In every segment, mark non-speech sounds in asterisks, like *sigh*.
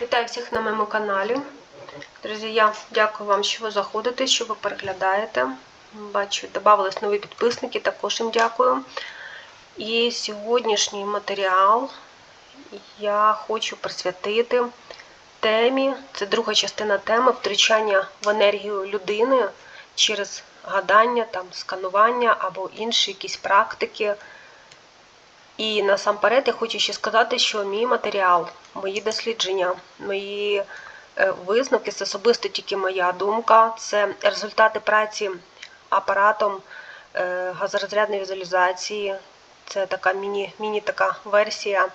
Вітаю всіх на моєму каналі. Друзі, я дякую вам, що ви заходите, що ви переглядаєте. Бачу, додавались нові підписники, також їм дякую. І сьогоднішній матеріал я хочу присвятити темі. Це друга частина теми втручання в енергію людини через гадання, там, сканування або інші якісь практики. І насамперед я хочу ще сказати, що мій матеріал, мої дослідження, мої е, висновки це особисто тільки моя думка, це результати праці апаратом е, газорозрядної візуалізації. Це така міні, міні версія,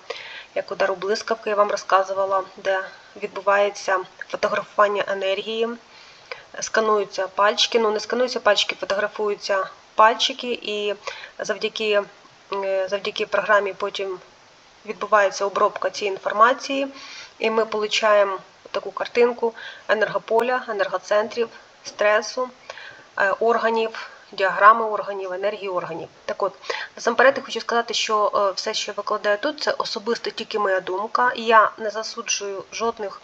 як удару блискавки, я вам розказувала, де відбувається фотографування енергії, скануються пальчики, ну не скануються пальчики, фотографуються пальчики, і завдяки завдяки програмі потім відбувається обробка цієї інформації, і ми отримуємо таку картинку енергополя, енергоцентрів, стресу, е, органів, діаграми органів, енергії органів. Так от, насамперед хочу сказати, що е, все, що я викладаю тут, це особисто тільки моя думка. Я не засуджую жодних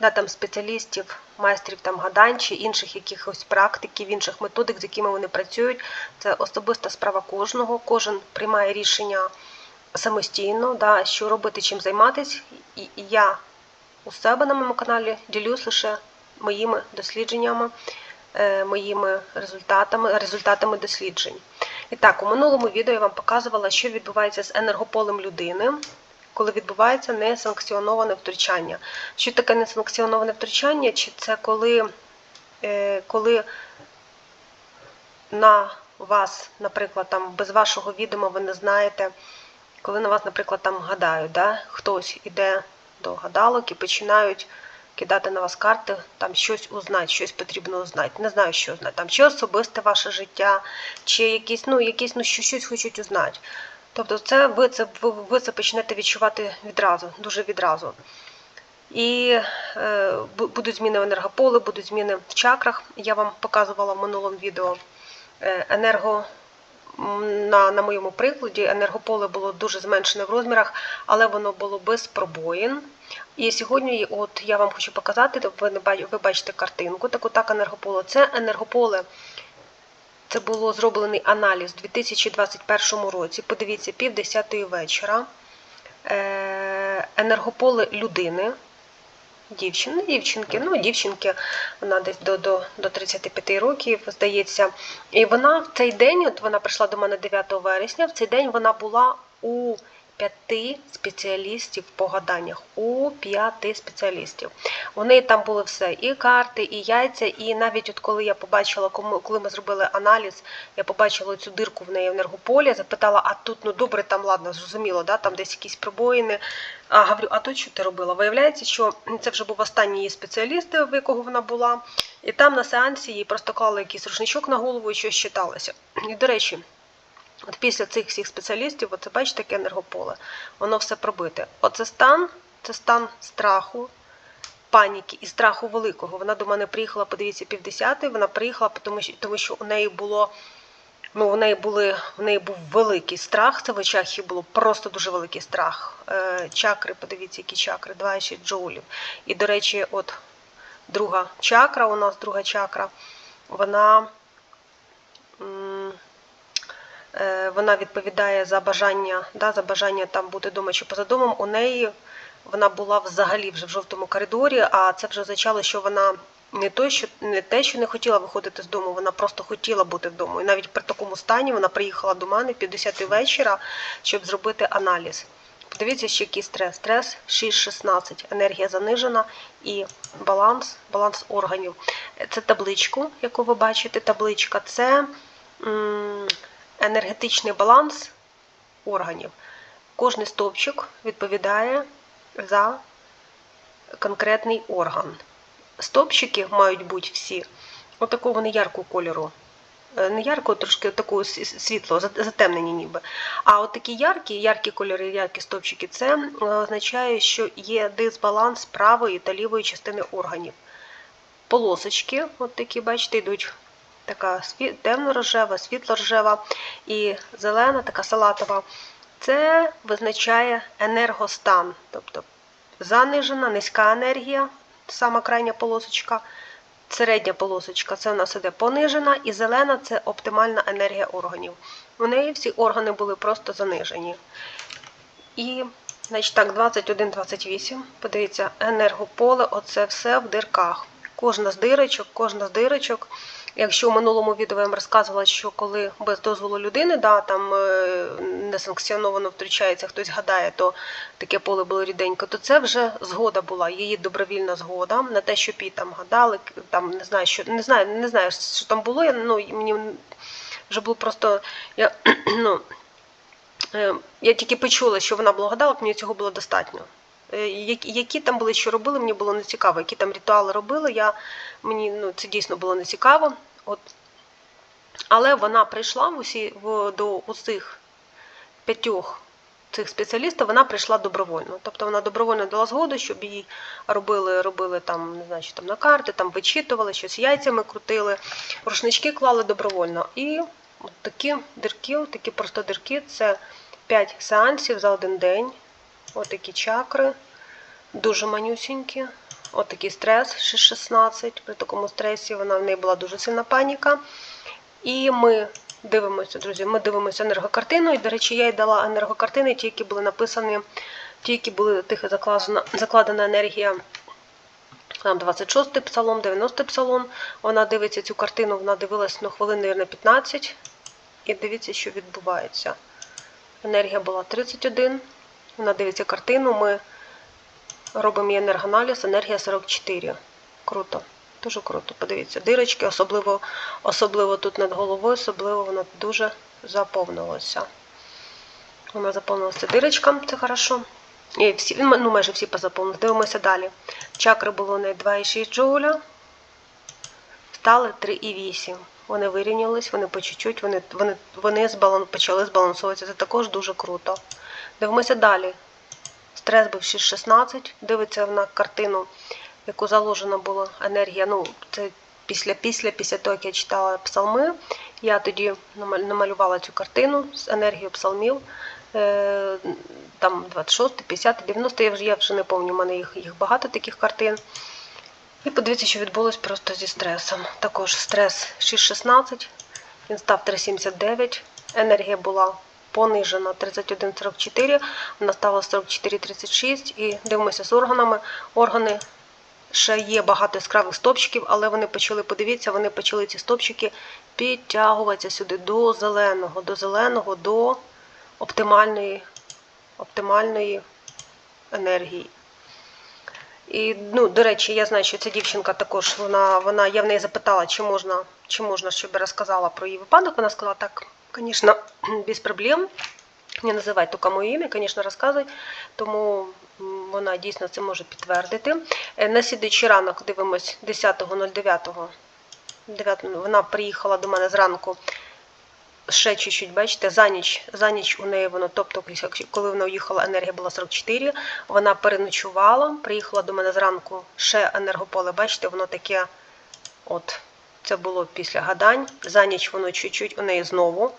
да, там, спеціалістів, майстрів там, гадань чи інших якихось практиків, інших методик, з якими вони працюють. Це особиста справа кожного. Кожен приймає рішення самостійно, да, що робити, чим займатися. І я у себе на моєму каналі ділюсь лише моїми дослідженнями, е, моїми результатами, результатами досліджень. І так, у минулому відео я вам показувала, що відбувається з енергополем людини коли відбувається несанкціоноване втручання. Що таке несанкціоноване втручання? Чи це коли, е, коли на вас, наприклад, там без вашого відома ви не знаєте, коли на вас, наприклад, там гадають, да? хтось іде до гадалок і починають кидати на вас карти, там щось узнати, щось потрібно узнати. Не знаю, що узнати. Там чи особисте ваше життя, чи якісь, ну, якісь, ну, щось хочуть узнати. Тобто це ви це ви це почнете відчувати відразу, дуже відразу. І е, будуть зміни в енергополі, будуть зміни в чакрах. Я вам показувала в минулому відео е, енерго. На на моєму прикладі енергополе було дуже зменшене в розмірах, але воно було без пробоїн. І сьогодні от я вам хочу показати, ви бачите картинку, так енергополе. Це енергополе це було зроблений аналіз у 2021 році. Подивіться, пів десятої вечора. Е, енергополе людини. Дівчини, дівчинки, ну, дівчинки, вона десь до до, до 35 років, здається. І вона в цей день, от вона прийшла до мене 9 вересня, в цей день вона була у п'яти спеціалістів по гаданнях. У п'яти спеціалістів. Неї там було все: і карти, і яйця. І навіть от коли я побачила, коли ми зробили аналіз, я побачила цю дирку в неї в енергополі, запитала, а тут, ну добре, там ладно, зрозуміло, да, там десь якісь пробоїни. А говорю, а тут що ти робила? Виявляється, що це вже був останній її спеціаліст, в якого вона була. І там на сеансі їй просто клали якийсь рушничок на голову і щось читалося. І, до речі, Після цих всіх спеціалістів, оце бачите, таке енергополе, воно все пробите. Оце стан, це стан страху, паніки і страху великого. Вона до мене приїхала, подивіться, півдесятої, вона приїхала, тому що тому що у неї було. Ну, у неї були, у неї був великий страх, це в очах її було просто дуже великий страх. Е, чакри, подивіться, які чакри, 2,6 джоулів. І, до речі, от друга чакра, у нас друга чакра, вона. Е, вона відповідає за бажання да, за бажання там бути вдома чи поза домом. У неї вона була взагалі вже в жовтому коридорі, а це вже означало, що вона не то, що не те, що не хотіла виходити з дому, вона просто хотіла бути вдома. І навіть при такому стані вона приїхала до мене в 50 вечора, щоб зробити аналіз. Подивіться, що який стрес. Стрес 6-16, енергія занижена і баланс, баланс органів. Це табличку, яку ви бачите, табличка це енергетичний баланс органів. Кожний стовпчик відповідає за конкретний орган. Стовпчики мають бути всі отакого неяркого кольору. Е, не яркого, трошки такого світло, затемнені ніби. А от такі яркі, яркі кольори, яркі стовпчики це означає, що є дисбаланс правої та лівої частини органів. Полосочки, от такі, бачите, йдуть така темно-рожева, світло-рожева і зелена, така салатова. Це визначає енергостан. Тобто занижена, низька енергія, сама крайня полосочка. Середня полосочка це у нас іде понижена, і зелена це оптимальна енергія органів. У неї всі органи були просто занижені. І, значить, так, 21-28. Подивіться, енергополе, оце все в дирках. Кожна з дирочок, кожна з дирочок. Якщо в минулому відео я вам розказувала, що коли без дозволу людини, да, там е, несанкціоновано втручається, хтось гадає, то таке поле було ріденько, то це вже згода була, її добровільна згода на те, щоб її там гадали, там не знаю, що не знаю, не знаю, що там було. Я, ну, мені вже було просто. Я, *clears throat* ну, Е, Я тільки почула, що вона була гадалок, мені цього було достатньо. Е, Які, там були, що робили, мені було не цікаво. Які там ритуали робили, я, мені ну, це дійсно було не цікаво. От. Але вона прийшла в усі, в, до усіх п'ятьох цих спеціалістів, вона прийшла добровольно. Тобто вона добровольно дала згоду, щоб її робили, робили там, не знаю, що там на карти, там вичитували, щось яйцями крутили, рушнички клали добровольно. І От такі дирки, такі просто дирки це 5 сеансів за один день. Ось такі чакри, дуже манюсінькі. От такий стрес 6-16. При такому стресі вона в неї була дуже сильна паніка. І ми дивимося, друзі, ми дивимося енергокартину. І, до речі, я їй дала енергокартини, ті, які були написані, ті, які були тихо закладена, закладена енергія. Там 26 псалом, 90 псалом. Вона дивиться цю картину, вона дивилась на хвилин, мабуть, 15. І дивіться, що відбувається. Енергія була 31. Вона дивиться картину. Ми робимо її енергоаналіз, енергія 44. Круто. Дуже круто. Подивіться, дирочки, особливо особливо тут над головою, особливо вона дуже заповнилася. Вона заповнилася дирочкам, це хорошо. І всі, ну, майже всі позаповнилися. Дивимося далі. Чакри було не 2,6 джоуля, стали 3,8. Вони вирівнялись, вони по чуть-чуть, вони вони, вони збалан, почали збалансовуватися. Це також дуже круто. Дивимося далі. Стрес був 6,16. Дивиться на картину, яку заложена була енергія. Ну, це після після, після того, як я читала псалми. Я тоді намалювала цю картину з енергією псалмів. Е, там 26, 50, 90, я вже я вже не пам'ятаю, у мене їх, їх багато таких картин. І подивіться, що відбулось просто зі стресом. Також стрес 6,16, він став 3,79. Енергія була понижена 31,44, вона стала 44,36. І дивимося з органами. Органи ще є багато яскравих стопчиків, але вони почали, подивіться, вони почали ці стопчики підтягуватися сюди до зеленого, до зеленого, до оптимальної, оптимальної енергії. І, ну, до речі, я знаю, що ця дівчинка також, вона, вона, я в неї запитала, чи можна, чи можна, щоб я розказала про її випадок. Вона сказала, так, звісно, *clears throat* без проблем. Не називай тільки моє ім'я, звісно, розказуй. Тому вона дійсно це може підтвердити. Е, на слідуючий ранок дивимось 10.09. Вона приїхала до мене зранку ще чуть-чуть, бачите, за ніч за ніч у неї воно, тобто, коли вона уїхала, енергія була 44, вона переночувала, приїхала до мене зранку ще енергополе, бачите, воно таке, от, це було після гадань. За ніч воно чуть-чуть у неї знову,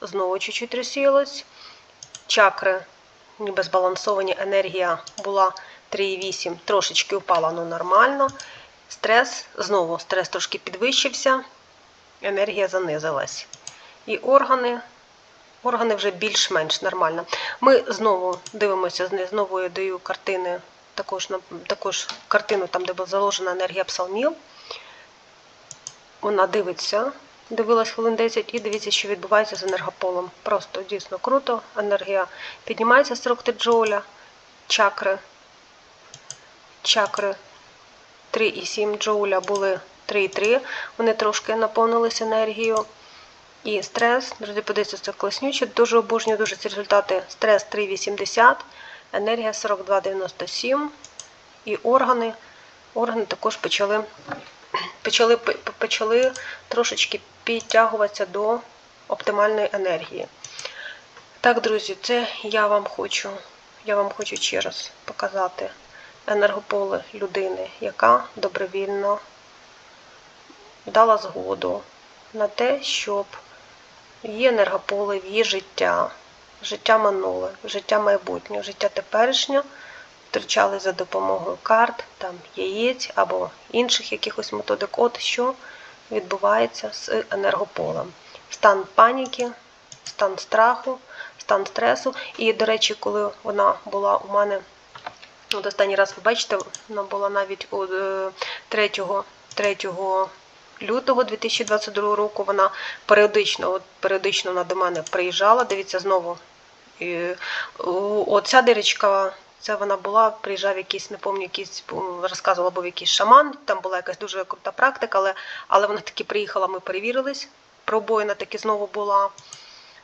знову чуть-чуть розсіялось. Чакри, ніби збалансовані, енергія була 3,8, трошечки упала, ну нормально. Стрес, знову стрес трошки підвищився, енергія занизилась. І органи органи вже більш-менш нормально. Ми знову дивимося, знову я даю картини, також також картину, там, де була заложена енергія псалмів. Вона дивиться, дивилась хвилин 10 і дивіться, що відбувається з енергополем. Просто дійсно круто. Енергія піднімається з 43 джоуля, чакри. Чакри 3,7 джоуля були 3,3. Вони трошки наповнилися енергією. І стрес, друзі, подивіться, це класнюче. Дуже обожнюю дуже ці результати. Стрес 3,80, енергія 42,97. І органи. Органи також почали почали, почали трошечки підтягуватися до оптимальної енергії. Так, друзі, це я вам хочу, я вам хочу ще раз показати енергополе людини, яка добровільно дала згоду на те, щоб Є енергополе, є життя, життя минуле, життя майбутнє, життя теперішнє зустрічались за допомогою карт, там яєць або інших якихось методик. От що відбувається з енергополем. Стан паніки, стан страху, стан стресу. І, до речі, коли вона була у мене, от останній раз ви бачите, вона була навіть у е, 3, 3 лютого 2022 року. Вона періодично, от періодично вона до мене приїжджала. Дивіться знову. Оця дирочка, це вона була, приїжджав якийсь, не пам'ятаю, якийсь розказувала, був якийсь шаман. Там була якась дуже крута практика, але, але вона таки приїхала, ми перевірились. Пробоїна таки знову була.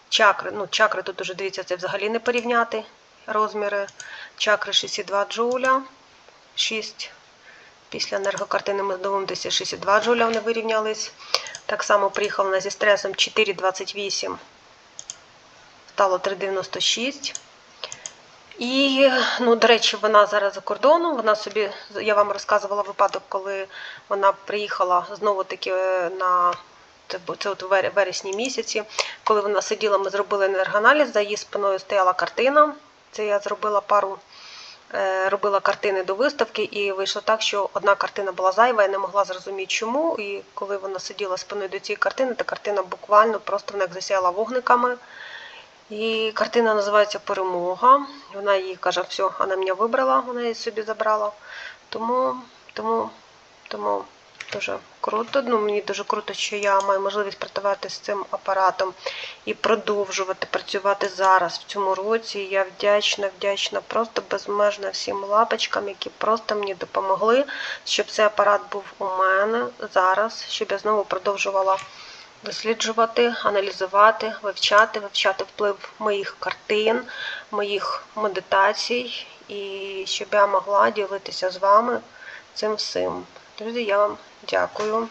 Чакри, ну чакри тут уже дивіться, це взагалі не порівняти розміри. Чакри 62 джуля, 6. Після енергокартини ми дивимося 62 джуля вони вирівнялись. Так само приїхала вона зі стресом 4,28, стало 3,96. І, ну, до речі, вона зараз за кордоном. Вона собі, я вам розказувала випадок, коли вона приїхала знову таки е, на це, от вересні місяці, коли вона сиділа, ми зробили енергоаналіз, за її спиною стояла картина. Це я зробила пару, е, робила картини до виставки, і вийшло так, що одна картина була зайва, я не могла зрозуміти чому. І коли вона сиділа спиною до цієї картини, та картина буквально просто вона як засяяла вогниками. І картина називається Перемога. Вона їй каже, все, вона мене вибрала, вона її собі забрала. Тому, тому, тому дуже круто. Ну, мені дуже круто, що я маю можливість працювати з цим апаратом і продовжувати працювати зараз, в цьому році. Я вдячна, вдячна, просто безмежно всім лапочкам, які просто мені допомогли, щоб цей апарат був у мене зараз, щоб я знову продовжувала досліджувати, аналізувати, вивчати, вивчати вплив моїх картин, моїх медитацій, і щоб я могла ділитися з вами цим всім. Друзі, я вам дякую.